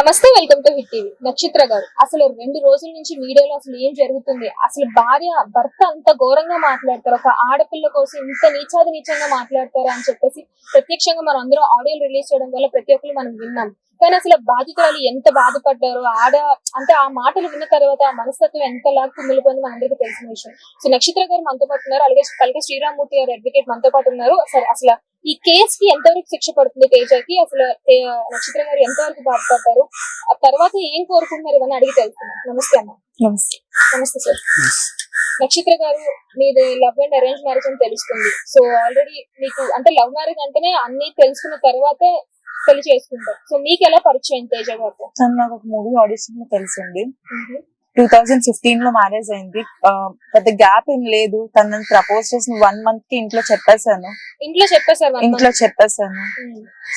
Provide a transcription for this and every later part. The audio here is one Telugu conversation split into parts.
నమస్తే వెల్కమ్ టు హిట్ టీవీ. నక్షత్ర గారు అసలు రెండు రోజుల నుంచి మీడియాలో అసలు ఏం జరుగుతుంది? అసలు భార్య భర్త అంత ఘోరంగా మాట్లాడతారు ఒక ఆడపిల్ల కోసం ఇంత నీచాది నీచంగా మాట్లాడతారు అని చెప్పేసి ప్రత్యక్షంగా మనం అందరం ఆడియో రిలీజ్ చేయడం వల్ల ప్రతి ఒక్కరు మనం విన్నాం. కానీ అసలు బాధితురాలు ఎంత బాధపడ్డారో ఆడ అంటే ఆ మాటలు విన్న తర్వాత ఆ మనస్తత్వం ఎంతలా కుమిలిపోయింది మనందరికీ తెలిసిన విషయం. సో నక్షత్ర గారు మనతో పాటు ఉన్నారు అలాగే పలిక శ్రీరామూర్తి గారు అడ్వకేట్ మనతో పాటు ఉన్నారు. సరే అసలు ఈ కేసు కి ఎంతవరకు శిక్ష పడుతుంది తేజకి? అసలు నక్షత్ర గారు ఎంతవరకు బాధపడతారు ఆ తర్వాత ఏం కోరుకుంటున్నారు ఇవన్నీ అడిగి తెలుసుకున్నాం నమస్తే అమ్మ. నమస్తే. నమస్తే సార్. నక్షత్ర గారు మీది లవ్ అండ్ అరేంజ్ మ్యారేజ్ అని తెలుస్తుంది. సో ఆల్రెడీ మీకు అంటే లవ్ మ్యారేజ్ అంటేనే అన్ని తెలుసుకున్న తర్వాత పెళ్ళి చేసుకుంటారు సో మీకు ఎలా పరిచయం తేజ తను నాకు ఒక మూవీ ఆడిషన్లో తెలిసింది. టూ థౌజండ్ ఫిఫ్టీన్లో మ్యారేజ్ అయింది. పెద్ద గ్యాప్ ఏం లేదు. తను ప్రపోజ్ చేసిన వన్ మంత్కి ఇంట్లో చెప్పేశాను. ఇంట్లో one ఇంట్లో. చెప్పేశాను.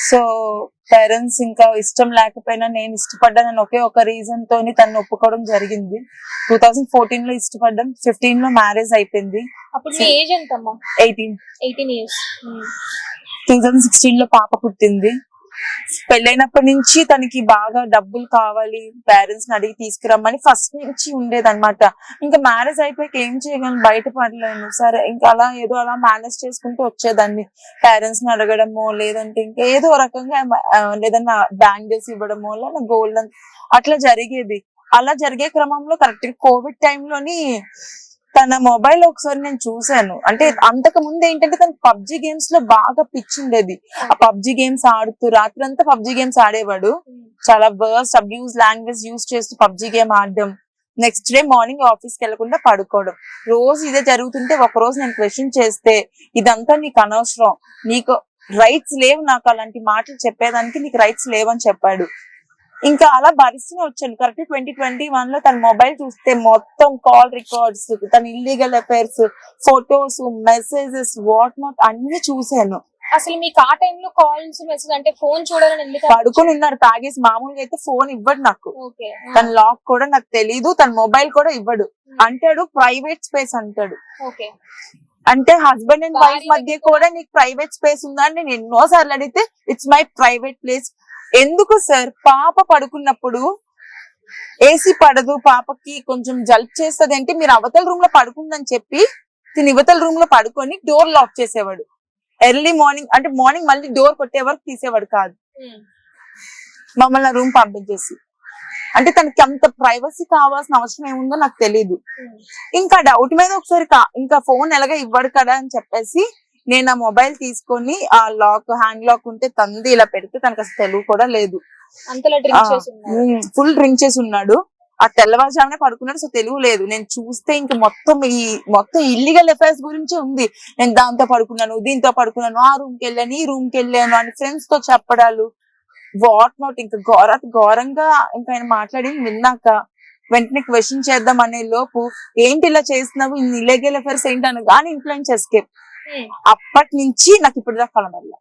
సో పేరెంట్స్ ఇంకా ఇష్టం లేకపోయినా నేను ఇష్టపడ్డానని ఒకే ఒక రీజన్ తోని తను ఒప్పుకోవడం జరిగింది. టూ థౌజండ్ ఫోర్టీన్లో ఇష్టపడ్డాం. ఫిఫ్టీన్లో మ్యారేజ్ అయిపోయింది. అప్పుడు ఏజ్ ఎంత అమ్మా eighteen eighteen years two thousand సిక్స్టీన్లో పాప పుట్టింది. పెళ్ళైనప్పటి నుంచి తనకి బాగా డబ్బులు కావాలి పేరెంట్స్ని అడిగి తీసుకురమ్మని ఫస్ట్ నుంచి ఉండేది అనమాట ఇంకా మ్యారేజ్ అయిపోయాక ఏం చేయగలను? బయట పడలేను సరే ఇంకా అలా ఏదో అలా మేనేజ్ చేసుకుంటూ వచ్చేదాన్ని. పేరెంట్స్ని అడగడమో లేదంటే ఇంకా ఏదో రకంగా లేదన్నా బ్యాంగిల్స్ ఇవ్వడమో లేదా గోల్డ్ అట్లా జరిగేది. అలా జరిగే క్రమంలో కరెక్ట్గా కోవిడ్ టైంలోని తన మొబైల్ ఒకసారి నేను చూశాను. అంటే అంతకు ముందు ఏంటంటే తను పబ్జి గేమ్స్లో బాగా పిచ్చి ఉండేది. ఆ పబ్జి గేమ్స్ ఆడుతూ రాత్రంతా పబ్జి గేమ్స్ ఆడేవాడు. చాలా వర్స్ట్ అబ్యూస్ లాంగ్వేజ్ యూస్ చేస్తూ పబ్జి గేమ్ ఆడడం. నెక్స్ట్ డే మార్నింగ్ ఆఫీస్కి వెళ్ళకుండా పడుకోవడం. రోజు ఇదే జరుగుతుంటే ఒక రోజు నేను క్వశ్చన్ చేస్తే ఇదంతా నీకు అనవసరం. నీకు రైట్స్ లేవు నాకు అలాంటి మాటలు చెప్పేదానికి నీకు రైట్స్ లేవని చెప్పాడు. ఇంకా అలా భరిస్తూనే వచ్చాను కరెక్ట్ ట్వంటీ ట్వంటీ వన్లో తన మొబైల్ చూస్తే మొత్తం కాల్ రికార్డ్స్ తన illegal affairs photos messages what not అన్ని చూశాను. అసలు మీకు ఆ టైంలో కాల్స్ మెసేజ్ అంటే ఫోన్ చూడాలని ఎందుకు పడుకొని ఉన్నాడు తాగేసి మామూలుగా అయితే ఫోన్ ఇవ్వడు నాకు. తన లాక్ కూడా నాకు తెలీదు. తన మొబైల్ కూడా ఇవ్వడు. అంటాడు ప్రైవేట్ స్పేస్ అంటాడు. ఓకే అంటే హస్బెండ్ అండ్ వైఫ్ మధ్య కూడా నీకు ప్రైవేట్ స్పేస్ ఉందా అని నేను ఎన్నో సార్లు అడిగితే ఇట్స్ మై ప్రైవేట్ ప్లేస్ ఎందుకు సార్? పాప పడుకున్నప్పుడు ఏసీ పడదు పాపకి కొంచెం జల్ప్ చేస్తది అంటే మీరు అవతల రూమ్లో పడుకుందని చెప్పి తిని ఇవతల రూమ్లో పడుకొని డోర్ లాక్ చేసేవాడు. ఎర్లీ మార్నింగ్ అంటే మార్నింగ్ మళ్ళీ డోర్ కొట్టే వరకు తీసేవాడు కాదు. మమ్మల్ని రూమ్ పంపించేసి. అంటే తనకి అంత ప్రైవసీ కావాల్సిన అవసరం ఏముందో నాకు తెలియదు ఇంకా డౌట్ మీద ఒకసారి ఇంకా ఫోన్ ఎలాగ ఇవ్వడు కదా అని చెప్పేసి నేను ఆ మొబైల్ తీసుకొని ఆ లాక్ హ్యాండ్ లాక్ ఉంటే తంది ఇలా పెడితే తనకు అసలు తెలుగు కూడా లేదు. ఫుల్ డ్రింక్ చేసి ఉన్నాడు. ఆ తెల్లవారుజామునే పడుకున్నాడు సో తెలుగు లేదు. నేను చూస్తే ఇంకా మొత్తం ఈ మొత్తం ఇల్లీగల్ అఫైర్స్ గురించి ఉంది. నేను దాంతో పడుకున్నాను దీంతో పడుకున్నాను ఆ రూమ్కి వెళ్ళాను ఈ రూమ్కి వెళ్ళాను అని ఫ్రెండ్స్తో చెప్పడాలు. వాట్ నాట్ ఇంకా ఘోర ఘోరంగా ఇంకా ఆయన మాట్లాడి విన్నాక వెంటనే క్వశ్చన్ చేద్దాం అనే లోపు ఏంటి ఇలా చేస్తున్నావు? ఇన్ని ఇల్లీగల్ అఫైర్స్ ఏంటి అని కానీ ఇన్ఫ్లుయెన్స్ ఎస్కేప్ అప్పటి నుంచి నాకు ఇప్పుడు దాకా కనబడలే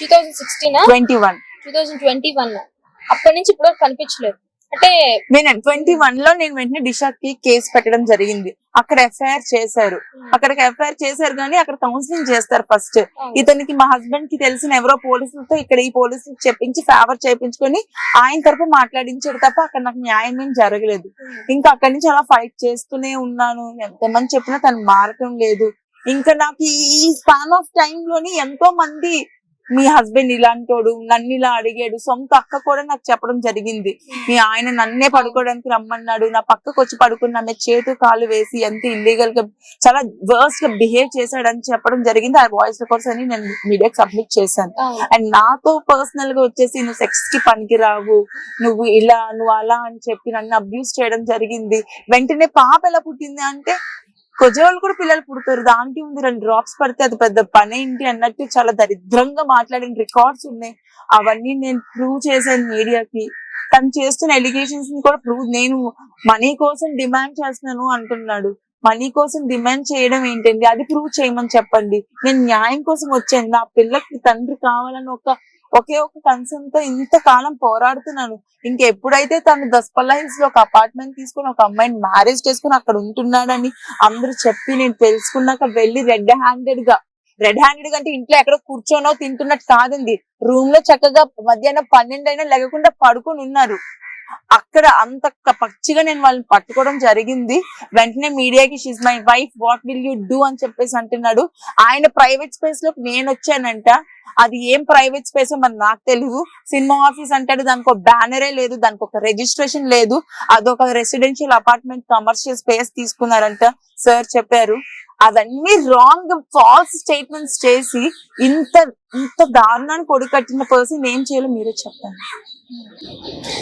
two thousand sixteen twenty one. Two thousand twenty one అప్పటి నుంచి ఇప్పుడు కనిపించలేదు. అంటే నేను ట్వంటీ వన్లో నేను వెంటనే దిశాక్కి కేసు పెట్టడం జరిగింది. అక్కడ ఎఫ్ఐఆర్ చేశారు. అక్కడికి ఎఫ్ఐఆర్ చేశారు కానీ అక్కడ కౌన్సిలింగ్ చేస్తారు ఫస్ట్. ఇతనికి మా హస్బెండ్కి తెలిసిన ఎవరో పోలీసులతో ఇక్కడ ఈ పోలీసులు చెప్పించి ఫేవర్ చేయించుకొని ఆయన తరపు మాట్లాడించాడు తప్ప అక్కడ నాకు న్యాయం ఏం జరగలేదు. ఇంకా అక్కడి నుంచి అలా ఫైట్ చేస్తూనే ఉన్నాను. ఎంతమంది చెప్పినా తను మారటం లేదు. ఇంకా నాకు ఈ స్పాన్ ఆఫ్ టైం లోని ఎంతో మంది మీ హస్బెండ్ ఇలాంటోడు నన్ను ఇలా అడిగాడు సొంత అక్క కూడా నాకు చెప్పడం జరిగింది. మీ ఆయన నన్నే పడుకోవడానికి రమ్మన్నాడు నా పక్కకు వచ్చి పడుకున్న ఆమె చేతు కాలు వేసి ఎంత ఇల్లీగల్గా చాలా వర్స్ట్గా బిహేవ్ చేశాడని చెప్పడం జరిగింది. ఆ వాయిస్ రికార్డ్స్ అని నేను మీడియాకి సబ్మిట్ చేశాను. అండ్ నాతో పర్సనల్గా వచ్చేసి నువ్వు సెక్స్కి పనికిరావు నువ్వు ఇలా నువ్వు అలా అని చెప్పి నన్ను అబ్యూస్ చేయడం జరిగింది. వెంటనే పాప ఎలా పుట్టింది అంటే కొజవాళ్ళు కూడా పిల్లలు పుడతారు. దానికి ఉంది. రెండు డ్రాప్స్ పడితే అది పెద్ద పని ఏంటి అన్నట్టు చాలా దరిద్రంగా మాట్లాడిన రికార్డ్స్ ఉన్నాయి. అవన్నీ నేను ప్రూవ్ చేశాను మీడియాకి. తను చేస్తున్న ఎలిగేషన్స్ని కూడా ప్రూవ్ నేను మనీ కోసం డిమాండ్ చేస్తున్నాను అంటున్నాడు. మనీ కోసం డిమాండ్ చేయడం ఏంటండి? అది ప్రూవ్ చేయమని చెప్పండి. నేను న్యాయం కోసం వచ్చాను. నా పిల్లకి తండ్రి కావాలని ఒక ఒకే ఒక కన్సర్న్తో ఇంతకాలం పోరాడుతున్నాను ఇంకెప్పుడైతే తను దస్పల్లా హిల్స్లో ఒక అపార్ట్మెంట్ తీసుకుని ఒక అమ్మాయిని మ్యారేజ్ చేసుకుని అక్కడ ఉంటున్నాడని అందరూ చెప్పి నేను తెలుసుకున్నాక వెళ్ళి రెడ్ హ్యాండెడ్గా రెడ్ హ్యాండెడ్ అంటే ఇంట్లో ఎక్కడో కూర్చోనో తింటున్నట్టు కాదండి. రూమ్లో చక్కగా మధ్యాహ్నం పన్నెండు అయినా లేకుండా పడుకొని ఉన్నారు. అక్కడ అంత క- పచ్చిగా నేను వాళ్ళని పట్టుకోవడం జరిగింది. వెంటనే మీడియాకి she's my wife what will you do అని చెప్పేసి అంటున్నాడు. ఆయన ప్రైవేట్ స్పేస్లో నేను వచ్చానంట. అది ఏం ప్రైవేట్ స్పేస్ మరి నాకు తెలియదు సినిమా ఆఫీస్ అంటాడు దానికి ఒక బ్యానరే లేదు దానికి ఒక రిజిస్ట్రేషన్ లేదు. అదొక రెసిడెన్షియల్ అపార్ట్మెంట్ కమర్షియల్ స్పేస్ తీసుకున్నారంట సార్ చెప్పారు. అవన్నీ రాంగ్ ఫాల్స్ స్టేట్మెంట్స్ చేసి ఇంత ఇంత దారుణానికి ఒడికట్టిన పర్సన్ ఏం చేయాలో మీరే చెప్పండి.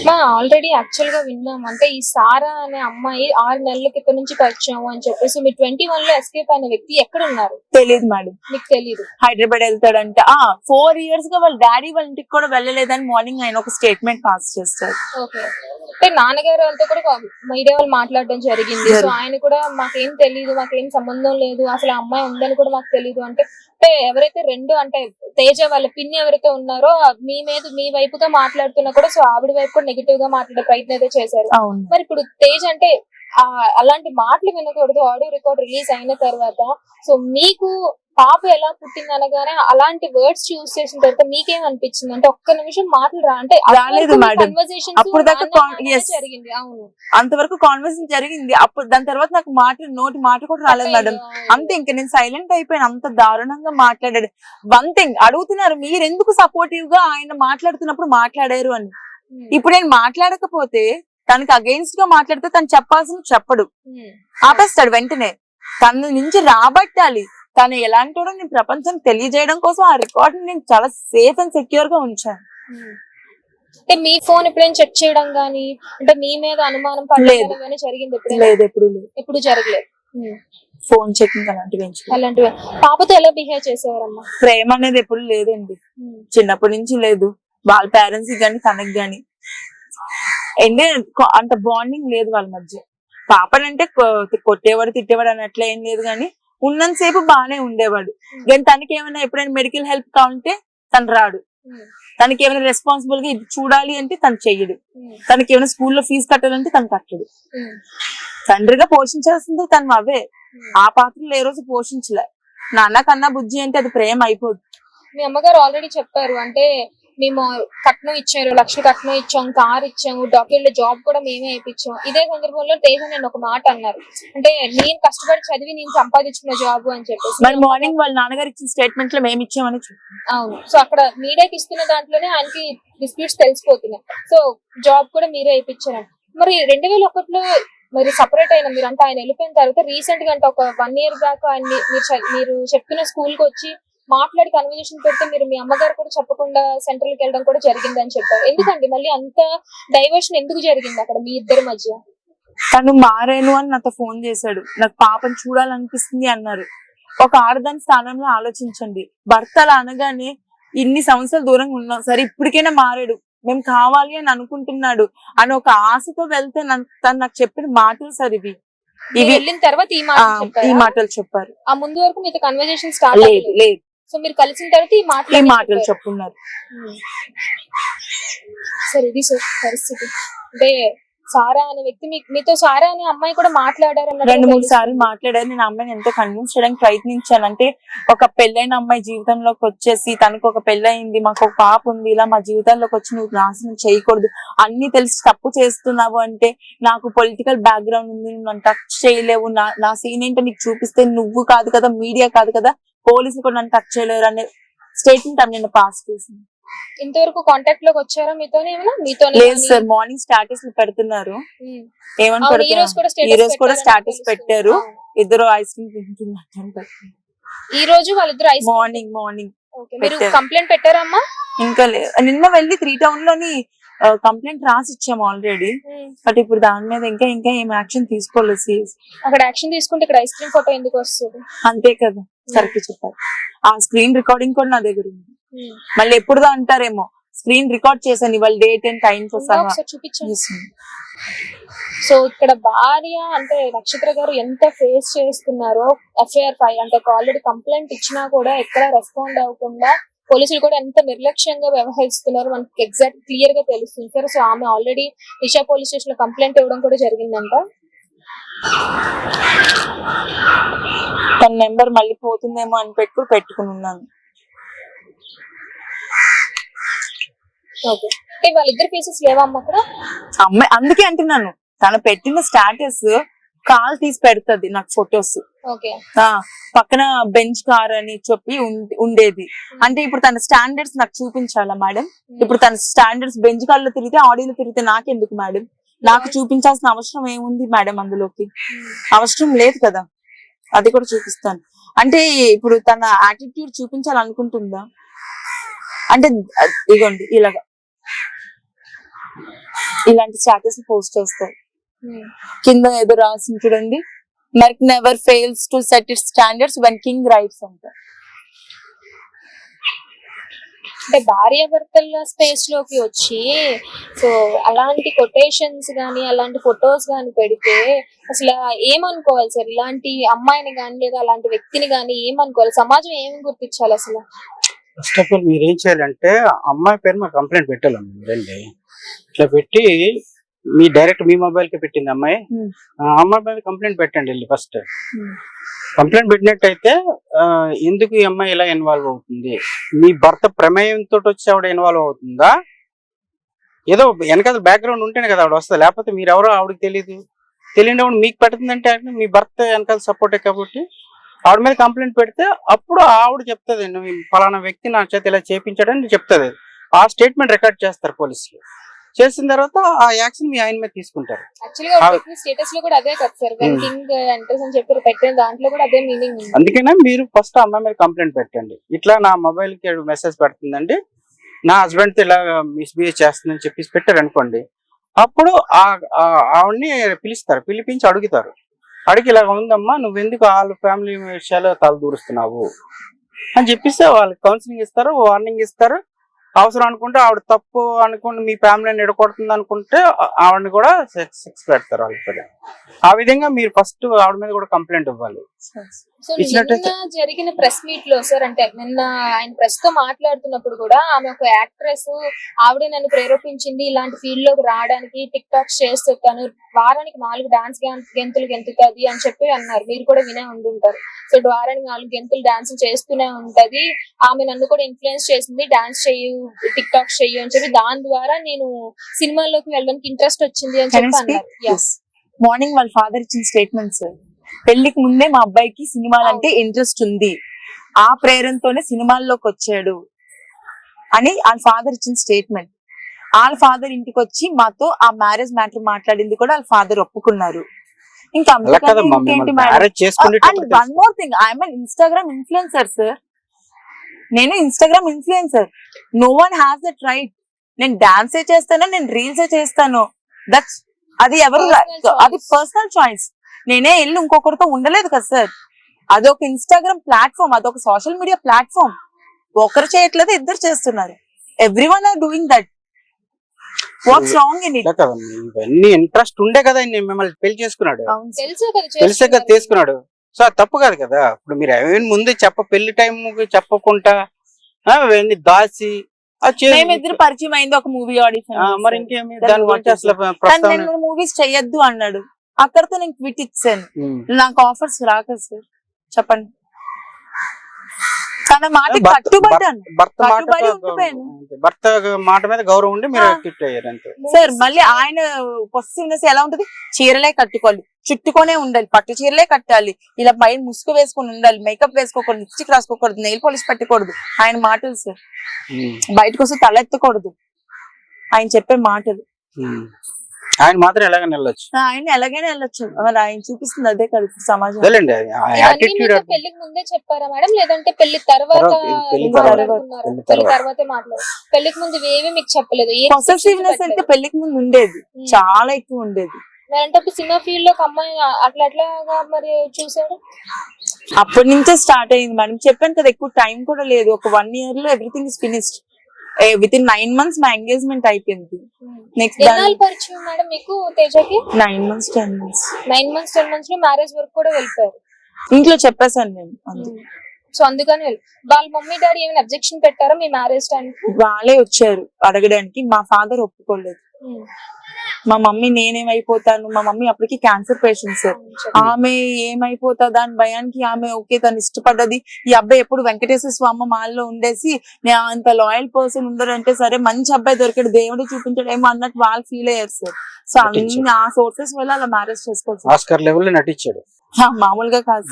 మా ఆల్రెడీ యాక్చువల్గా విన్నాం. అంటే ఈ సారా అనే అమ్మాయి ఆరు నెలల క్రితం నుంచి పరిచయం అని చెప్పేసి మీరు ట్వంటీ వన్లో ఎస్కేప్ అయిన వ్యక్తి ఎక్కడ ఉన్నారు తెలియదు మేడం. మీకు తెలియదు హైదరాబాద్ వెళ్తాడంట. ఆ ఫోర్ ఇయర్స్గా వాళ్ళ డాడీ వాళ్ళ ఇంటికి కూడా వెళ్ళలేదని మార్నింగ్ ఆయన ఒక స్టేట్మెంట్ పాస్ చేస్తారు. ఓకే. అంటే నాన్నగారు వాళ్ళతో కూడా మీడియా వాళ్ళు మాట్లాడడం జరిగింది. సో. ఆయన కూడా మాకేం తెలియదు మాకేం సంబంధం లేదు అసలు అమ్మాయి ఉందని కూడా మాకు తెలియదు అంటే అంటే ఎవరైతే రెండు అంటే తేజ వాళ్ళ పిన్ని ఎవరైతే ఉన్నారో మీ మీద మీ వైపుగా మాట్లాడుతున్నా కూడా సో ఆవిడ వైపు కూడా నెగిటివ్గా మాట్లాడే ప్రయత్నం అయితే చేశారు. మరి ఇప్పుడు తేజ్ అంటే అలాంటి మాటలు వినకూడదు. ఆడియో రికార్డ్ రిలీజ్ అయిన తర్వాత సో మీకు పాప ఎలా పుట్టింది అనగానే అలాంటి వర్డ్స్ చూస్ చేసిన తర్వాత మీకేం అనిపించింది? అంటే ఒక్క నిమిషం మాటలు రా అంటే రాలేదు అప్పుడు దాకా. జరిగింది. అవును. అంతవరకు కాన్వర్సేషన్ జరిగింది. అప్పుడు దాని తర్వాత నాకు మాట నోటి మాట కూడా రాలేదు మేడం అంతే ఇంక నేను సైలెంట్ అయిపోయాను. అంత దారుణంగా మాట్లాడాడు. వన్ థింగ్ అడుగుతున్నారు మీరు ఎందుకు సపోర్టివ్గా ఆయన మాట్లాడుతున్నప్పుడు మాట్లాడారు అని. ఇప్పుడు నేను మాట్లాడకపోతే తనకి అగెయిన్స్ట్గా మాట్లాడితే తను చెప్పాల్సిన చెప్పడు. ఆపేస్తాడు వెంటనే. తన నుంచి రాబట్టాలి. తను ఎలాంటి వాడో నేను ప్రపంచానికి తెలియజేయడం కోసం ఆ రికార్డ్ నేను చాలా సేఫ్ అండ్ సెక్యూర్గా ఉంచాను. అంటే మీ ఫోన్ ఎప్పుడైనా చెక్ చేయడం గానీ అంటే మీ మీద అనుమానం లేదు. పడడం గానీ జరిగింది ఎప్పుడైనా? లేదు ఎప్పుడు లేదు. ఎప్పుడు జరగలేదు. ఫోన్ చెకింగ్ అలాంటివి. అలాంటివి. పాపతో ఎలా బిహేవ్ చేసేవారమ్మా? ప్రేమ అనేది ఎప్పుడు లేదండి. చిన్నప్పటి నుంచి లేదు. వాళ్ళ పేరెంట్స్ గాని తనకి గాని. అండ్ అంత బాండింగ్ లేదు వాళ్ళ మధ్య. పాపనంటే కొట్టేవాడు తిట్టేవాడు అన్నట్లే ఏం లేదు కానీ ఉన్నంతసేపు బాగానే ఉండేవాడు. కానీ తనకి ఏమైనా ఎప్పుడైనా మెడికల్ హెల్ప్ కావాలంటే తను రాడు. తనకి ఏమైనా రెస్పాన్సిబుల్గా ఇది చూడాలి అంటే తను చెయ్యడు. తనకి ఏమైనా స్కూల్లో ఫీజు కట్టాలంటే తను కట్టడు. తండ్రిగా పోషించాల్సింది తను అవే. ఆ పాత్రలు ఏ రోజు పోషించలే. నాన్న కన్నా బుజ్జి అంటే అది ప్రేమ అయిపోదు. మీ అమ్మగారు ఆల్రెడీ చెప్పారు అంటే మేము కట్నం ఇచ్చారు లక్షలు కట్నం ఇచ్చాం కార్ ఇచ్చాము డాక్టర్ల జాబ్ కూడా మేమే ఇప్పించాం ఇదే సందర్భంలో తేజ నేను ఒక మాట అన్నారు. అంటే నేను కష్టపడి చదివి నేను సంపాదించుకున్న జాబ్ అని చెప్పేసి. మరి మార్నింగ్ వాళ్ళ నాన్నగారు ఇచ్చిన స్టేట్మెంట్లో మేము ఇచ్చామని అవును. సో అక్కడ మీడియాకి ఇస్తున్న దాంట్లోనే ఆయనకి డిస్ప్యూట్స్ తెలిసిపోతున్నాయి. సో జాబ్ కూడా మీరే ఇప్పించారంట మరి రెండు వేల ఒకటిలో మరి సపరేట్ అయిన మీరు అంటే ఆయన వెళ్ళిపోయిన తర్వాత రీసెంట్గా అంటే ఒక వన్ ఇయర్ బ్యాక్ ఆయన మీరు మీరు చెప్తున్న స్కూల్కి వచ్చి మాట్లాడి కన్వర్జేషన్ పెడితే మీరు మీ అమ్మగారు కూడా చెప్పకుండా సెంట్రల్కి వెళ్ళడం కూడా జరిగింది అని చెప్పారు. ఎందుకండి? మళ్ళీ అంత డైవర్షన్ ఎందుకు జరిగింది అక్కడ మీ ఇద్దరి మధ్య? తను మారాను అని నాతో ఫోన్ చేశాడు. నాకు పాపను చూడాలనిపిస్తుంది అన్నారు. ఒక ఆడదాని స్థానంలో ఆలోచించండి. భర్త అలా అనగానే ఇన్ని సంవత్సరాలు దూరంగా ఉన్నాం సరే ఇప్పటికైనా మారాడు. మేము కావాలి అని అనుకుంటున్నాడు. అని ఒక ఆశతో వెళ్తే తను నాకు చెప్పిన మాటలు సార్ ఇవి. వెళ్ళిన తర్వాత ఈ? మాటలు చెప్పారు? ఆ ముందు వరకు మీతో కన్వర్జేషన్ స్టార్ట్ లేదు లేదు. సో మీరు కలిసిన తర్వాత ఈ ఈ మాటలు మాటలు చెప్పున్నారు సరే ఇది సార్ పరిస్థితి. అంటే సారా అనే వ్యక్తి మీతో సారా అనే అమ్మాయి కూడా మాట్లాడారు రెండు మూడు. సార్లు మాట్లాడారు నేను అమ్మాయిని ఎంతో కన్విన్స్ చేయడానికి ప్రయత్నించాను అంటే ఒక పెళ్ళైన అమ్మాయి జీవితంలోకి వచ్చేసి తనకు ఒక పెళ్ళయింది మాకు ఒక పాప ఉంది ఇలా మా జీవితాల్లోకి వచ్చి నువ్వు నాశనం చేయకూడదు అన్ని తెలిసి తప్పు చేస్తున్నావు అంటే నాకు పొలిటికల్ బ్యాక్గ్రౌండ్ ఉంది నువ్వు నన్ను టచ్ చేయలేవు నా నా సీన్ ఏంటో నీకు చూపిస్తే నువ్వు కాదు కదా మీడియా కాదు కదా పోలీసులు కూడా నన్ను టచ్ చేయలేరు అనే స్టేట్మెంట్ ఆమె నిన్న పాస్ చేసింది ఇంతవరకు కాంటాక్ట్లోకి వచ్చారా మీతోనే ఏమైనా? మీతోనే లేదు సార్ మార్నింగ్ స్టాటస్ పెడుతున్నారు. ఈ రోజు కూడా స్టేటస్ పెట్టారు. ఇద్దరు ఐస్ క్రీమ్ పెట్టారు. ఈ రోజు వాళ్ళిద్దరు ఐస్ మార్నింగ్ మార్నింగ్ మీరు. కంప్లైంట్ పెట్టారమ్మా? ఇంకా లేదు నిన్న వెళ్ళి త్రీ టౌన్లోని కంప్లైంట్ రాసి ఇచ్చాము ఆల్రెడీ బట్ ఇప్పుడు దాని మీద ఇంకా ఇంకా ఏం యాక్షన్ తీసుకోలేదు. అక్కడ యాక్షన్ తీసుకుంటే ఇక్కడ ఐస్ క్రీమ్ ఫోటో ఎందుకు వస్తుంది? అంతే కదా సరికి చెప్పారు. ఆ స్క్రీన్ రికార్డింగ్ కూడా నా దగ్గర ఉంది. మళ్ళీ ఎప్పుడుదో అంటారేమో. స్క్రీన్ రికార్డ్ చేశాను ఇవాళ డేట్ అండ్ టైం చూపించండి. Ma'am. సో ఇక్కడ భార్య అంటే నక్షత్ర గారు ఎంత ఫేస్ చేస్తున్నారో ఎఫ్ఐఆర్ ఫైల్ అంటే ఆల్రెడీ కంప్లైంట్ ఇచ్చినా కూడా ఎక్కడ రెస్పాండ్ అవ్వకుండా పోలీసులు కూడా ఎంత నిర్లక్ష్యంగా వ్యవహరిస్తున్నారో మనకి ఎగ్జాక్ట్ క్లియర్గా తెలుస్తుంది. సార్ సో ఆమె ఆల్రెడీ దిశా పోలీస్ స్టేషన్లో కంప్లైంట్ ఇవ్వడం కూడా జరిగిందంట. తన నెంబర్ మళ్ళీ పోతుందేమో అని పెట్టుకుని పెట్టుకుని ఉన్నాను. అంటే వాళ్ళిద్దరు పీసెస్ లేవా అమ్మ అక్కడ? అమ్మాయి అందుకే అంటున్నాను. తను పెట్టిన స్టాటస్ కాల్ తీసి పెడుతుంది నాకు ఫొటోస్ పక్కన బెంచ్ కార్ అని చెప్పి ఉండేది. అంటే ఇప్పుడు తన స్టాండర్డ్స్ నాకు చూపించాలా మేడం ఇప్పుడు తన స్టాండర్డ్స్ బెంచ్ కార్లో తిరిగితే ఆడియోలో తిరిగితే నాకెందుకు మేడం నాకు చూపించాల్సిన అవసరం ఏముంది మేడం అందులోకి? అవసరం లేదు కదా. అది కూడా చూపిస్తాను. అంటే ఇప్పుడు తన యాటిట్యూడ్ చూపించాలనుకుంటుందా? అంటే ఇదిగోండి ఇలాగా. ఇలాంటి స్టాటస్ పోస్ట్ చేస్తారు. కింద ఏదో రాసి చూడండి. Merck never fails to set it standards when king writes అంటారు అంటే భార్య భర్తల స్పేస్లోకి వచ్చి సో అలాంటి కొటేషన్స్ కానీ అలాంటి ఫొటోస్ కానీ పెడితే అసలు ఏమనుకోవాలి సార్? ఇలాంటి అమ్మాయిని కానీ లేదా అలాంటి వ్యక్తిని కానీ ఏమనుకోవాలి? సమాజం ఏమి గుర్తించాలి అసలు? ఫస్ట్ ఆఫ్ ఆల్ మీరు ఏం చేయాలంటే అమ్మాయి పేరు మా కంప్లైంట్ పెట్టాలమ్మ మీరండి. ఇట్లా పెట్టి మీ డైరెక్ట్ మీ మొబైల్కి పెట్టింది అమ్మాయి. Hmm. అమ్మాయి మీద కంప్లైంట్ పెట్టండి వెళ్ళి ఫస్ట్ కంప్లైంట్ పెట్టినట్టయితే ఆ, ఎందుకు ఈ అమ్మాయి ఇలా ఇన్వాల్వ్ అవుతుంది? మీ భర్త ప్రమేయంతో వచ్చి ఆవిడ ఇన్వాల్వ్ అవుతుందా? ఏదో వెనకాల బ్యాక్గ్రౌండ్ ఉంటేనే కదా ఆవిడ వస్తుంది. లేకపోతే మీరు ఎవరో ఆవిడకి తెలియదు తెలియనప్పుడు మీకు పెడుతుందంటే అంటే మీ భర్త వెనకాల సపోర్టే కాబట్టి? ఆవిడ మీద కంప్లైంట్ పెడితే అప్పుడు ఆవిడ చెప్తుంది "నువ్వు ఫలానా వ్యక్తి నా చేత ఇలా చేపించాడని చెప్తుంది. ఆ స్టేట్మెంట్ రికార్డ్ చేస్తారు పోలీసులు. చేసిన తర్వాత ఆ యాక్షన్ మీ ఆయన మీద తీసుకుంటారు. యాక్చువల్గా ఆ- స్టేటస్లో కూడా అదే కదా సార్ వెన్. కింగ్ ఎంట్రెస్ అని చెప్పి పెట్టిన దాంట్లో కూడా అదే మీనింగ్ అందుకనే మీరు ఫస్ట్ అమ్మాయి మీద కంప్లైంట్ పెట్టండి. ఇట్లా నా మొబైల్కి మెసేజ్ పెడుతుందండి. నా హస్బెండ్తో ఇలా మిస్బిహేవ్ చేస్తుందని చెప్పేసి పెట్టారు అనుకోండి అప్పుడు ఆవిడ్ని పిలుస్తారు పిలిపించి అడుగుతారు. అడిగి ఇలా ఉందమ్మా నువ్వెందుకు వాళ్ళ ఫ్యామిలీ విషయాలు తల దూరుస్తున్నావు అని చెప్పిస్తే వాళ్ళకి కౌన్సిలింగ్ ఇస్తారు వార్నింగ్ ఇస్తారు. అవసరం అనుకుంటే ఆవిడ తప్పు అనుకుంటే మీ ఫ్యామిలీని ఎడగొడుతుంది అనుకుంటే ఆవిడని కూడా సిక్స్ పెడతారు వాళ్ళ ఆ విధంగా మీరు ఫస్ట్ ఆవిడ మీద కూడా కంప్లైంట్ ఇవ్వాలి. నిన్న జరిగిన ప్రెస్ మీట్లో సార్ అంటే నిన్న ఆయన ప్రెస్తో మాట్లాడుతున్నప్పుడు కూడా ఆమె ఒక యాక్ట్రెస్ ఆవిడే నన్ను ప్రేరేపించింది ఇలాంటి ఫీల్డ్లోకి రావడానికి టిక్ టాక్స్ చేస్తాను వారానికి నాలుగు డాన్స్ గెంతులు గెంతుతుంది అని చెప్పి అన్నారు. మీరు కూడా వినే ఉండుంటారు. సో వారానికి నాలుగు గెంతులు డాన్స్ చేస్తూనే ఉంటది. ఆమె నన్ను కూడా ఇన్ఫ్లుయెన్స్ చేసింది డాన్స్ చెయ్యు టిక్ టాక్స్ చెయ్యు అని చెప్పి. దాని ద్వారా నేను సినిమాల్లోకి వెళ్ళడానికి ఇంట్రెస్ట్ వచ్చింది అని చెప్పి అన్నారు. మార్నింగ్ వాళ్ళ ఫాదర్ ఇచ్చిన స్టేట్మెంట్స్ పెళ్ళికి ముందే మా అబ్బాయికి సినిమాలంటే ఇంట్రెస్ట్ ఉంది. ఆ ప్రేరణతోనే సినిమాల్లోకి వచ్చాడు అని వాళ్ళ ఫాదర్ ఇచ్చిన స్టేట్మెంట్. వాళ్ళ ఫాదర్ ఇంటికి వచ్చి మాతో ఆ మ్యారేజ్ మ్యాటర్ మాట్లాడింది కూడా వాళ్ళ ఫాదర్ ఒప్పుకున్నారు. ఇంకా and one more thing I'm an Instagram influencer sir నేను Instagram influencer no one has that right నేను డాన్సే చేస్తాను నేను రీల్సే చేస్తాను. దట్స్ అది ఎవరు. అది పర్సనల్ చాయిస్ నేనే వెళ్ళి ఇంకొకరితో ఉండలేదు కదా సార్. అదొక ఇన్స్టాగ్రామ్ ప్లాట్ఫామ్ అదొక సోషల్ మీడియా ప్లాట్ఫామ్ ఒకరు చేయట్లేదు ఇద్దరు చేస్తున్నారు. Every one are doing that what's wrong in it ఇవన్నీ ఇంట్రెస్ట్ ఉండే కదా ఆయన మిమ్మల్ని పెళ్ళి చేసుకున్నాడు. తెలుసే కదా తెలిసే కదా చేస్తున్నారు. తీసుకున్నాడు. సో అది తప్పు కాదు కదా. ఇప్పుడు మీరు ఏమైనా ముందే చెప్ప పెళ్ళి టైం చెప్పకుండా ఆ, అవన్నీ దాచి మేమిద్దరు పరిచయం అయింది ఒక మూవీ ఆడిషన్ ఆ, మరి ఇంకేమి? దాని గురించి అసలు మూవీస్ చెయ్యొద్దు అన్నాడు. అక్కడతో నేను క్విట్ ఇచ్చాను. నాకు ఆఫర్స్ రాక సార్. చెప్పండి. తన మాట కట్టుబడ్డాను. కట్టుబడి ఉండిపోయాను. భర్త మాట మీద గౌరవం ఉండి మీరు. క్విట్ అయ్యారు అంతే. సార్ మళ్ళీ ఆయన పొసిటివ్నెస్ ఎలా ఉంటది? చీరలే కట్టుకోవాలి. చుట్టుకొనే ఉండాలి. పట్టు చీరలే కట్టాలి. ఇలా పైన ముసుగు వేసుకొని ఉండాలి. మేకప్ వేసుకోకూడదు. లిప్స్టిక్ రాసుకోకూడదు. నెయిల్ పాలిష్ పెట్టకూడదు. ఆయన మాటలు సార్. బయటకు వస్తే తల ఎత్తకూడదు ఆయన చెప్పే మాటలు. ఆయన మాత్రం ఎలాగ వెళ్ళొచ్చు. ఆయన ఎలాగైనా వెళ్ళొచ్చు. మరి ఆయన చూపిస్తుంది అదే కదా సమాజం. పెళ్ళికి ముందే చెప్పారా మేడం? లేదంటే పెళ్ళి తర్వాత పెళ్ళి తర్వాత. పెళ్ళికి ముందు ఇవేవి మీకు చెప్పలేదు. ఏ పొసెసివ్నెస్ అయితే పెళ్ళికి ముందు ఉండేది. చాలా ఎక్కువ ఉండేది. అంటే ఇప్పుడు సినిమా ఫీల్డ్లోకి అమ్మాయి అట్లా అట్లాగా మరి చూసాడు అప్పటి నుంచే స్టార్ట్ అయింది. మేడం చెప్పాను కదా ఎక్కువ టైం కూడా లేదు. ఒక వన్ ఇయర్లో everything is finished. Within nine months మా ఎంగేజ్మెంట్ అయిపోయింది. నెక్స్ట్ ఎన్నాళ్ళు పరిచయం మేడం మీకు తేజకి? Nine months ten months nine months ten మంత్స్లో మ్యారేజ్ వరకు కూడా వెళ్ళిపోయారు. ఇంట్లో చెప్పేశాను నేను సో అందుకని వాళ్ళ మమ్మీ డాడీ ఏమైనా అబ్జెక్షన్ పెట్టారా మీ మ్యారేజ్ టైం వాళ్ళే వచ్చారు అడగడానికి మా ఫాదర్ ఒప్పుకోలేదు. మా మమ్మీ నేనేమైపోతాను? మా మమ్మీ అప్పటికి క్యాన్సర్ పేషెంట్ సార్ ఆమె ఏమైపోతుందా అని భయానికి ఆమె ఓకే తను ఇష్టపడ్డది. ఈ అబ్బాయి ఎప్పుడు వెంకటేశ్వర స్వామి మాల్లో ఉండేసి నేను అంత లాయల్ పర్సన్ ఉండరంటే సరే మంచి అబ్బాయి దొరికాడు. దేవుడు చూపించాడు ఏమో అన్నట్టు వాళ్ళు ఫీల్ అయ్యారు సార్ సో అన్ని. ఆ సోర్సెస్ వల్ల అలా మ్యారేజ్ చేసుకోవచ్చు. ఆస్కర్ లెవెల్ నటించాడు. మామూలుగా కాదు.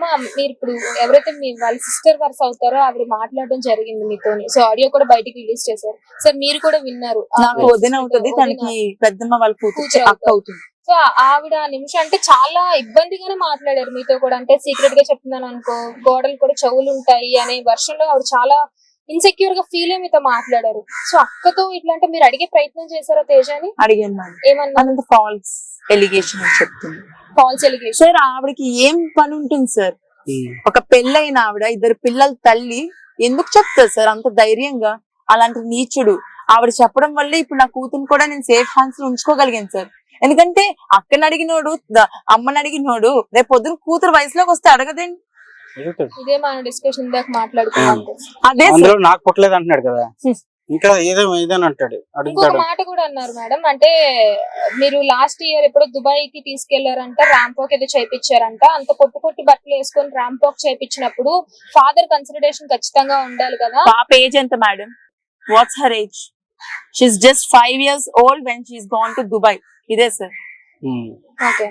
సార్ మీరు ఇప్పుడు ఎవరైతే మీ వాళ్ళ సిస్టర్ వర్స్ అవుతారో ఆవిడ మాట్లాడడం జరిగింది మీతోని. సో ఆడియో కూడా బయటికి రిలీజ్ చేశారు. సార్ మీరు కూడా విన్నారు. నాకు వదిన అవుతుంది. తనకి పెద్దమ్మ వాళ్ళ కూతురు అక్క అవుతుంది. సో ఆవిడ ఆ నిమిషం అంటే చాలా ఇబ్బందిగానే మాట్లాడారు మీతో కూడా. అంటే సీక్రెట్గా చెప్తున్నాను అనుకో గోడలు కూడా చెవులు ఉంటాయి అనే వర్షంలో ఆవిడ చాలా ఇన్సెక్యూర్గా ఫీల్ అయ్యి మీతో మాట్లాడారు? సో అక్కతో ఇట్లా అంటే మీరు అడిగే ప్రయత్నం చేశారా తేజాని? అడిగాను మేడం. ఏమన్నా? ఫాల్స్ ఎలిగేషన్ అని చెప్తుంది. ఫాల్స్ ఎలిగేషన్ సార్ ఆవిడకి ఏం పని ఉంటుంది సార్? ఒక పెళ్ళైన ఆవిడ ఇద్దరు పిల్లల తల్లి ఎందుకు చెప్తారు సార్ అంత ధైర్యంగా? అలాంటి నీచుడు. ఆవిడ చెప్పడం వల్లే ఇప్పుడు నా కూతురు కూడా నేను సేఫ్ హ్యాండ్స్లో ఉంచుకోగలిగాను సార్. ఎందుకంటే అక్కని అడిగినోడు అమ్మని అడిగినోడు రేపు పొద్దున కూతురు వయసులోకి వస్తే అడగదండి. ఇదే మన డిస్కషన్ ఇందాక మాట్లాడుకున్నాం. అదే అందులో నాకు పుట్టలేదు అంటున్నాడు కదా. ఇంకా ఏదో ఏదని అంటాడు ఇంకొక అడుగుతాడు మాట కూడా అన్నారు మేడం. అంటే మీరు లాస్ట్ ఇయర్ ఎప్పుడో దుబాయ్కి తీసుకెళ్ళారంట ర్యాంపాక్ ఏదో చేయించారంట అంత పొట్టు పొట్టి బట్టలు వేసుకొని ర్యాంపాక్ చేయించినప్పుడు ఫాదర్ కన్సిడరేషన్ ఖచ్చితంగా ఉండాలి కదా. పాప ఏజ్ ఎంత madam? What's her age she's just five years old when she's gone to Dubai ఇదే సార్. ఓకే.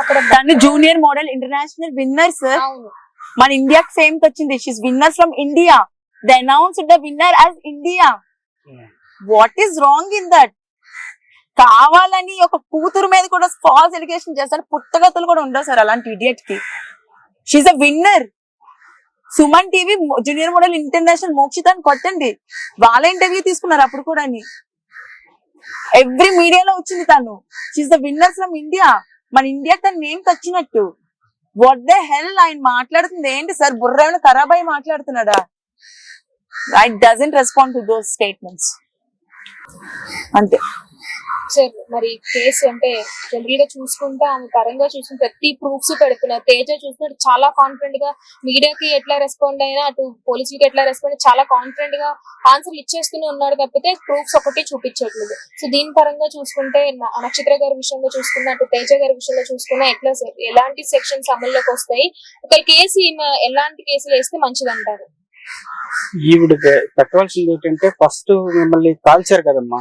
అక్కడ తను junior model international winner sir. అవును. మన ఇండియాకి ఫేమ్ వచ్చింది. She's winner from India the announce the winner as India what is wrong in that కావాలని ఒక కూతురు మీద కూడా ఫాల్స్ ఎడ్యుకేషన్ చేస్తారు పుట్టగతులు కూడా ఉండవు సార్ అలాంటి ఇడియట్కి. She's a winner Suman TV junior model international మోక్షితాన్ని కొట్టండి. వాళ్ళ ఇంటర్వ్యూ తీసుకున్నారు అప్పుడు కూడా ఎవ్రీ మీడియాలో వచ్చింది తను. She's the winner from India మన ఇండియా తన నేమ్ తెచ్చినట్టు వాట్ ద హెల్ ఆయన మాట్లాడుతుంది. ఏంటి సార్? బుర్ర ఏమైనా ఖరాబ్ అయి మాట్లాడుతున్నాడా? I doesn't respond to those statements అంతే. పిక్చర్ మరి కేసు అంటే జనరల్గా చూసుకుంటే ఆమె పరంగా చూసుకుంటే ప్రతి ప్రూఫ్స్ పెడుతున్నారు. తేజ చూసుకుంటే చాలా కాన్ఫిడెంట్గా మీడియాకి ఎట్లా రెస్పాండ్ అయినా అటు పోలీసులకి ఎట్లా రెస్పాండ్ చాలా కాన్ఫిడెంట్గా ఆన్సర్లు ఇచ్చేస్తూనే ఉన్నాడు తప్పితే ప్రూఫ్స్ ఒకటి చూపించట్లేదు. సో దీని పరంగా చూసుకుంటే నక్షత్ర గారి విషయంలో చూసుకున్న అటు తేజ గారి విషయంలో చూసుకున్నా ఎట్లా ఎలాంటి సెక్షన్స్ అమల్లోకి వస్తాయి? ఒక కేసు ఎలాంటి కేసులు వేస్తే మంచిది అంటారు ఈవిడ పెట్టవలసింది ఏంటంటే ఫస్ట్ మిమ్మల్ని కాల్చారు కదమ్మా.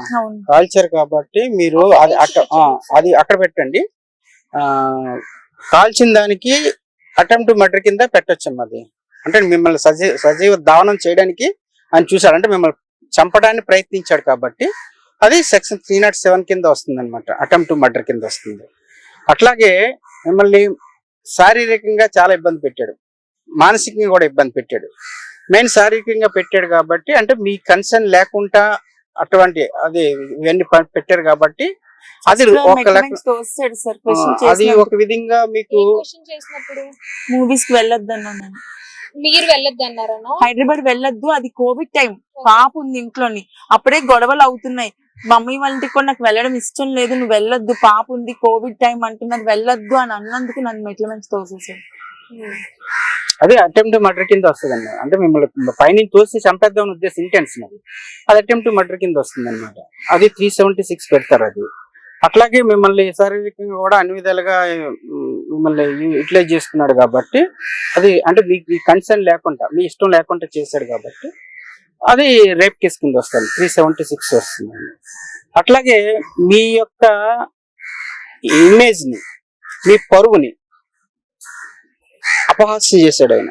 కాల్చారు కాబట్టి మీరు అది అక్కడ అది అక్కడ పెట్టండి. ఆ కాల్చిన దానికి అటెంప్ట్ మర్డర్ కింద పెట్టొచ్చమ్మా అది. అంటే మిమ్మల్ని సజీవ సజీవ దావనం చేయడానికి ఆయన చూశాడు అంటే మిమ్మల్ని చంపడానికి ప్రయత్నించాడు కాబట్టి అది సెక్షన్ త్రీ నాట్ సెవెన్ కింద వస్తుంది అనమాట అటెంప్ట్ మర్డర్ కింద వస్తుంది. అట్లాగే మిమ్మల్ని శారీరకంగా చాలా ఇబ్బంది పెట్టాడు. మానసికంగా కూడా ఇబ్బంది పెట్టాడు. మెయిన్ శారీరకంగా పెట్టాడు కాబట్టి అంటే మీ కన్సర్న్ లేకుండా అటువంటి అది ఇవన్నీ పెట్టారు కాబట్టి అది ఒక అది చేసి ఒక విధంగా మీకు మూవీస్కి వెళ్ళొద్దు అన్నాను నేను. మీరు వెళ్ళొద్దు అన్నారనా హైదరాబాద్ వెళ్ళొద్దు అది కోవిడ్ టైం. పాప ఉంది ఇంట్లోని. అప్పుడే గొడవలు అవుతున్నాయి. మమ్మీ వాళ్ళ ఇంటికి కూడా నాకు వెళ్ళడం ఇష్టం లేదు నువ్వు వెళ్ళొద్దు పాప ఉంది కోవిడ్ టైం అంటున్నది వెళ్ళొద్దు అని అన్నందుకు నన్ను మెట్ల మంచి తోసేసాడు అదే అటెంప్ట్ మర్డర్ కింద వస్తుంది అన్నమాట అంటే మిమ్మల్ని పైనుంచి తోసి చంపేద్దామని ఉద్దేశం ఇంటెన్షన్ అది. అది అటెంప్ట్ మర్డర్ కింద వస్తుంది అనమాట అది త్రీ సెవెంటీ సిక్స్ పెడతారు అది. అట్లాగే మిమ్మల్ని శారీరకంగా కూడా అన్ని విధాలుగా మిమ్మల్ని యూటిలైజ్ చేస్తున్నాడు కాబట్టి అది అంటే మీకు మీ కన్సర్న్ లేకుండా మీ ఇష్టం లేకుండా చేశాడు కాబట్టి అది రేప్ కేసు కింద వస్తుంది. త్రీ సెవెంటీ సిక్స్ వస్తుంది అట్లాగే మీ యొక్క ఇమేజ్ని మీ పరువుని అపహాస్యం చేశాడు ఆయన